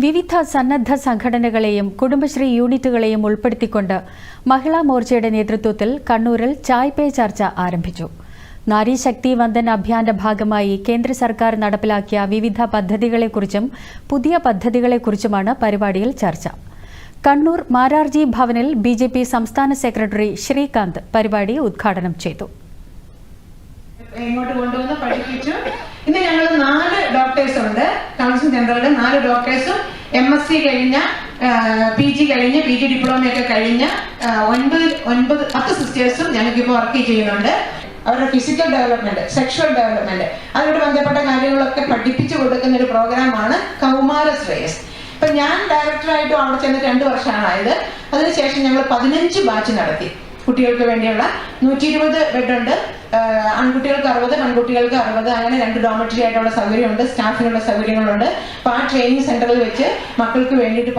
വിവിധ സന്നദ്ധ സംഘടനകളെയും കുടുംബശ്രീ യൂണിറ്റുകളെയും ഉൾപ്പെടുത്തിക്കൊണ്ട് മഹിളാ മോർച്ചയുടെ നേതൃത്വത്തിൽ കണ്ണൂരിൽ ചായ് പേ ചർച്ച ആരംഭിച്ചു. നാരീശക്തി വന്ദൻ അഭിയാന്റെ ഭാഗമായി കേന്ദ്ര സർക്കാർ നടപ്പിലാക്കിയ വിവിധ പദ്ധതികളെക്കുറിച്ചും പുതിയ പദ്ധതികളെക്കുറിച്ചുമാണ് പരിപാടിയിൽ ചർച്ച. കണ്ണൂർ മാരാർജി ഭവനിൽ ബി സംസ്ഥാന സെക്രട്ടറി ശ്രീകാന്ത് പരിപാടി ഉദ്ഘാടനം ചെയ്തു. ഇങ്ങോട്ട് കൊണ്ടുവന്ന് പഠിപ്പിച്ചു? ഇന്ന് ഞങ്ങൾ ഡോക്ടേഴ്സ് ഉണ്ട്. കൗൺസിൽ ജനറലിൽ നാല് ഡോക്ടേഴ്സും എം എസ് സി കഴിഞ്ഞ പി ജി കഴിഞ്ഞ് പി ജി ഡിപ്ലോമ ഒക്കെ കഴിഞ്ഞ ഒൻപത് ഒൻപത് പത്ത് സിസ്റ്റേഴ്സും ഞങ്ങൾക്ക് ഇപ്പോൾ വർക്ക് ചെയ്യുന്നുണ്ട്. അവരുടെ ഫിസിക്കൽ ഡെവലപ്മെന്റ് സെക്ഷൽ ഡെവലപ്മെന്റ് അതിനോട് ബന്ധപ്പെട്ട കാര്യങ്ങളൊക്കെ പഠിപ്പിച്ചു കൊടുക്കുന്ന ഒരു പ്രോഗ്രാമാണ് കൗമാര ശ്രേയസ്. ഇപ്പൊ ഞാൻ ഡയറക്ടറായിട്ടും അവിടെ ചെന്ന് രണ്ട് വർഷമാണ് ആയത്. അതിനുശേഷം ഞങ്ങൾ പതിനഞ്ച് ബാച്ച് നടത്തി. കുട്ടികൾക്ക് വേണ്ടിയുള്ള നൂറ്റി ഇരുപത് ബെഡുണ്ട് ആൺകുട്ടികൾക്ക് അറുപത് പെൺകുട്ടികൾക്ക് അറുപത് അങ്ങനെ രണ്ട് ഡോമറ്ററി ആയിട്ടുള്ള സൗകര്യമുണ്ട് സ്റ്റാഫിനുള്ള സൗകര്യങ്ങളുണ്ട്. അപ്പോൾ ആ ട്രെയിനിങ് സെന്ററിൽ വെച്ച് മക്കൾക്ക് വേണ്ടിയിട്ട്